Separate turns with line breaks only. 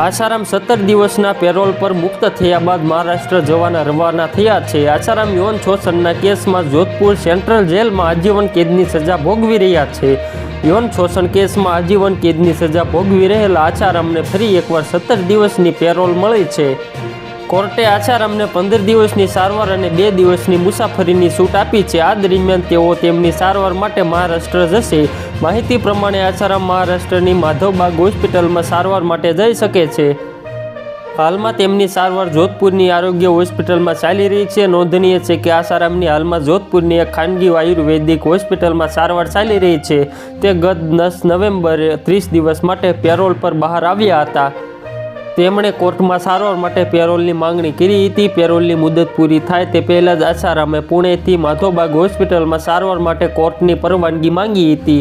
આસારામ સત્તર દિવસના પેરોલ પર મુક્ત થયા બાદ મહારાષ્ટ્ર જવાના રવાના થયા છે. આસારામ યૌન શોષણના કેસમાં જોધપુર સેન્ટ્રલ જેલમાં આજીવન કેદની સજા ભોગવી રહ્યા છે. યૌન શોષણ કેસમાં આજીવન કેદની સજા ભોગવી રહેલા આસારામને ફરી એકવાર સત્તર દિવસની પેરોલ મળી છે. કોર્ટે આસારામને પંદર દિવસની સારવાર અને બે દિવસની મુસાફરીની છૂટ આપી છે. આ દરમિયાન તેઓ તેમની સારવાર માટે મહારાષ્ટ્ર જશે. માહિતી પ્રમાણે આસારામ મહારાષ્ટ્રની માધવબાગ હોસ્પિટલમાં સારવાર માટે જઈ શકે છે. હાલમાં તેમની સારવાર જોધપુરની આરોગ્ય હોસ્પિટલમાં ચાલી રહી છે. નોંધનીય છે કે આસારામની હાલમાં જોધપુરની એક ખાનગી આયુર્વેદિક હોસ્પિટલમાં સારવાર ચાલી રહી છે. તે ગત દસ નવેમ્બરે ત્રીસ દિવસ માટે પેરોલ પર બહાર આવ્યા હતા. તેમણે કોર્ટમાં સારવાર માટે પેરોલની માંગણી કરી હતી. પેરોલની મુદત પૂરી થાય તે પહેલાં જ આસારામે પુણેથી માધોબાગ હોસ્પિટલમાં સારવાર માટે કોર્ટની પરવાનગી માંગી હતી.